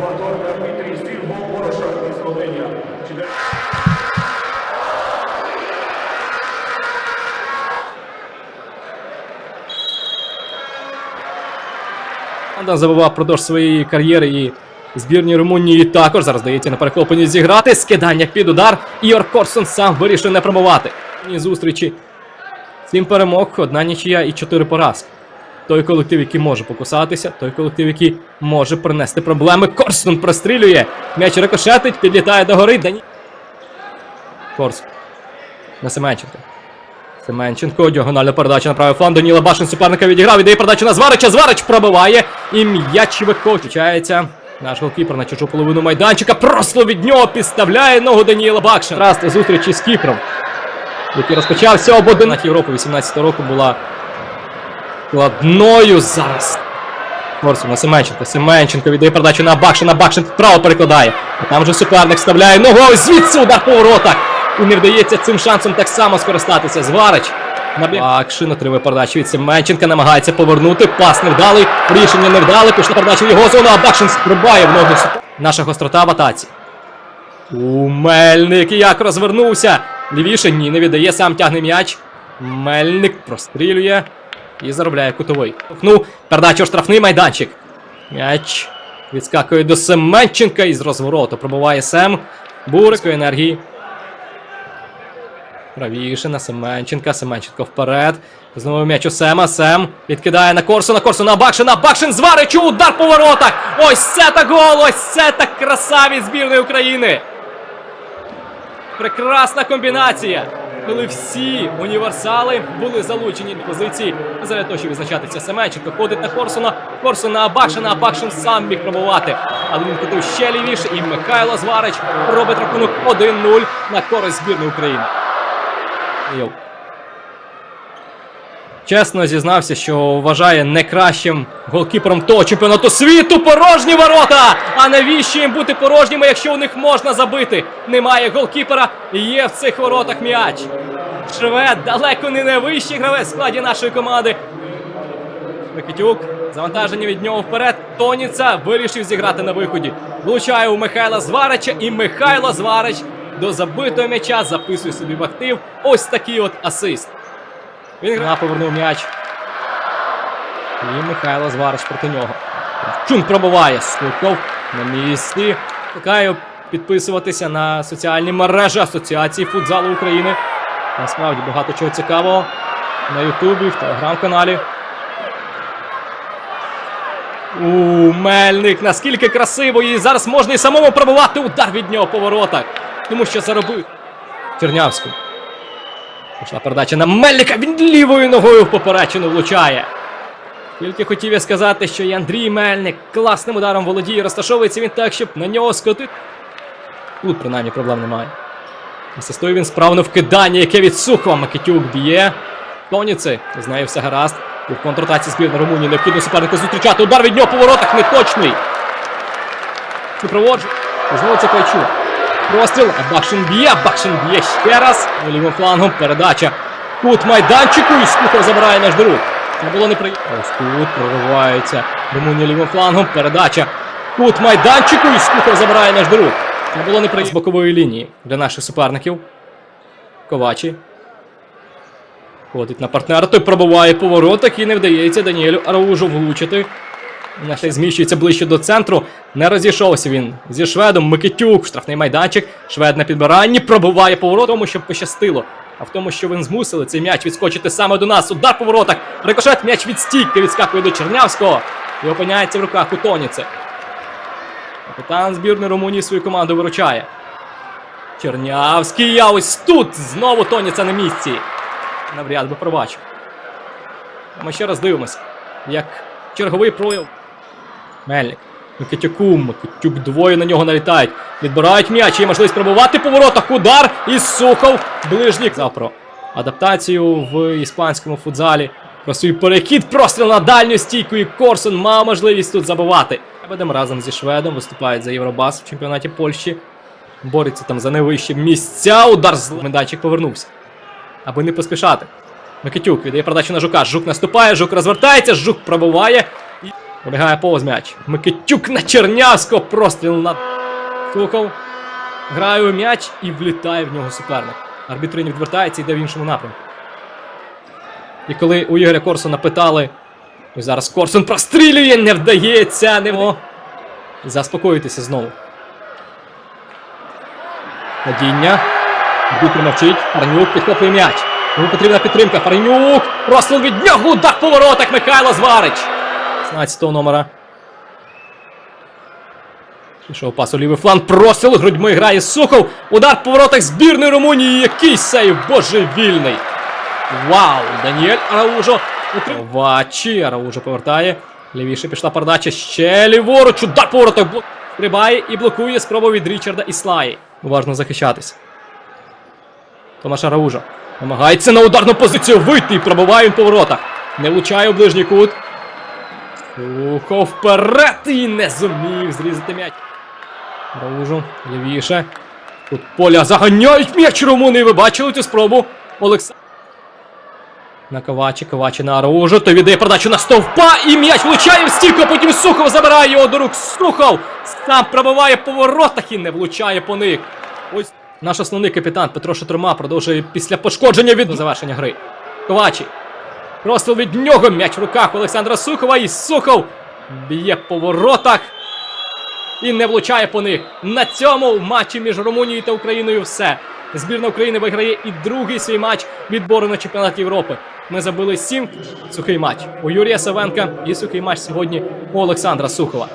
Батон Дмитрій Сільбо, Пороша і Словенія. Команда забував продовж своєї кар'єри і збірні Румунії також. Зараз дається на перехоплені зіграти. Скидання під удар. Ігор Корсун сам вирішив не промувати. Зустрічі. Сім перемог, одна нічия і чотири поразки. Той колектив, який може покусатися, той колектив, який може принести проблеми. Корсун прострілює. М'яч рикошетить, підлітає до гори. Дані... Корсун. На Семенченка. Семенченко, діагональна передача на правий фланг. Даніла Башин суперника відіграв, віддає передачу на Зварича. Зварич пробиває. І м'яч викочується. Наш голкіпер на чужу половину майданчика. Просто від нього підставляє ногу Даніла Бакшин. Раз зустрічі з Кіпром, який розпочався об 11 Європи 18 року була складною зараз. Корсун на Семенченко. Семенченко віддає передачу на Бакшина. Бакшин вправо перекладає. Там же суперник вставляє ногою. Звідси удар по воротах. І не вдається цим шансом так само скористатися. Зварич. Бакшин отримує передачу від Семенченка, намагається повернути. Пас невдалий. Рішення невдале. Пішла передача в його зону, а Бакшин стрибає в ногу. Наша гострота в атаці. У Мельник як розвернувся. Лівіше ні, не віддає, сам тягне м'яч. Мельник прострілює і заробляє кутовий. Ну, передача штрафний майданчик. М'яч відскакує до Семенченка із розвороту. Пробуває Сем. Бурикої енергії. Правіше на Семенченка. Семенченко вперед. Знову м'яч у Сема. Сем відкидає на Корсуна. Корсуна Бакшина. Бакшин зварить удар по воротах. Ось це так гол! Ось це так краса від збірної України. Прекрасна комбінація, коли всі універсали були залучені до позиції. Зараз того, щоб відзначатися Семенченко ходить на Корсуна, Корсун на Абакшина, Абакшин сам міг пробувати. Але він хотів ще лівіше, і Михайло Зварич робить рахунок 1-0 на користь збірної України. Чесно зізнався, що вважає не кращим голкіпером того чемпіонату світу порожні ворота! А навіщо їм бути порожніми, якщо у них можна забити? Немає голкіпера, є в цих воротах м'яч. Швед далеко не найвищий гравець в складі нашої команди. Микитюк, завантаження від нього вперед. Тоніца вирішив зіграти на виході. Влучає у Михайла Зварича, і Михайло Зварич до забитого м'яча записує собі в актив. Ось такий от асист. Він гра повернув м'яч. І Михайло Зварич проти нього. Чун пробиває. Стуков на місці. Чекаю підписуватися на соціальні мережі Асоціації футзалу України. Насправді багато чого цікавого на Ютубі, в телеграм-каналі. У Мельник, наскільки красиво, і зараз можна і самому пробивати удар від нього по воротах. Тому що заробив Чернявський. Пішла передача на Мельника, він лівою ногою в поперечину влучає. Тільки хотів я сказати, що і Андрій Мельник класним ударом володіє, розташовується він так, щоб на нього скотити. Тут принаймні проблем немає. Асистує він справно вкидання, яке від Сухова Макетюк б'є. Тоніци, з нею все гаразд. І в контратаці збірна Румунії необхідно суперника зустрічати. Удар від нього по воротах неточний. Супроводжу. Знову це Пайчук. Простріл, Бакшин б'є, Бакшин б'є ще раз. Лівим флангом передача. Тут майданчику і Скухов забирає наш друг. Це було неприємно. Ось тут проривається. Румунія лівим флангом. Передача. Тут майданчику і Скухов забирає наш друг. Це було неприємно. З бокової лінії для наших суперників. Ковачі. Ходить на партнера, той пробиває по воротах і не вдається Даніелю Араужу влучити. Нехай зміщується ближче до центру. Не розійшовся він зі шведом. Микитюк, штрафний майданчик. Швед на підбиранні пробиває поворот, тому що пощастило. А в тому, що він змусили цей м'яч відскочити саме до нас. Удар по воротах. Рикошет м'яч від стійки відскакує до Чернявського і опиняється в руках у Тоніце. Капітан збірної Румунії свою команду виручає. Чернявський, а ось тут знову Тоніця на місці. Навряд би пробачив. Ми ще раз дивимося, як черговий прояв. Мельник. Микитюку, Микитюк двоє на нього налітають. Відбирають м'яч, є можливість пробувати по воротах. Удар і Сухов. Ближній. Казав про адаптацію в іспанському футзалі. Про свій перекид, простріл на дальню стійку. І Корсун мав можливість тут забивати. Ведемо разом зі Шведом, виступають за Євробас в чемпіонаті Польщі. Бореться там за найвищі місця. Удар з медальчик повернувся. Аби не поспішати. Микитюк віддає передачу на жука. Жук наступає, жук розвертається, жук пробиває. І пробігає повз м'яч. Микитюк на Чернявського. Простріл на Сухов. Грає у м'яч і влітає в нього суперник. Арбітр не відвертається і йде в іншому напрямку. І коли у Ігоря Корсуна питали. Ось зараз Корсун прострілює, не вдається, не О, Заспокоїтеся знову. Падіння. Арбітр мовчить. Парнюк підхоплює м'яч. Йому потрібна підтримка. Парнюк! Простріл від нього! Удар по воротах Михайло Зварич! 16 номера. Пішов пас у лівий фланг, простріл грудьми грає Сухов. Удар по воротах збірної Румунії. Який сейв божевільний. Вау! Даніель Араужо. Вачі. Араужо повертає. Лівіше пішла передача. Ще ліворуч. Удар по воротах. Стрибає і блокує спробу від Річарда Іслаї. Уважно захищатись. Томаш Араужо. Намагається на ударну позицію вийти і пробиває він по воротах. Не влучає у ближній кут. Сухов вперед і не зумів зрізати м'яч. Раужу, лівіше. Тут поля заганяють м'яч румуни. Ви бачили цю спробу? Олександр. На Ковачі, Ковачі на Араужу. То віддає передачу на стовпа і м'яч влучає в стійку, потім Сухов забирає його до рук. Сухов сам пробиває по воротах і не влучає по них. Ось наш основний капітан Петро Шатурма продовжує після пошкодження від завершення гри. Ковачі. Простріл від нього м'яч в руках Олександра Сухова і Сухов б'є по воротах і не влучає по них. На цьому в матчі між Румунією та Україною все. Збірна України виграє і другий свій матч відбору на чемпіонат Європи. Ми забили сім сухий матч у Юрія Савенка і сухий матч сьогодні у Олександра Сухова.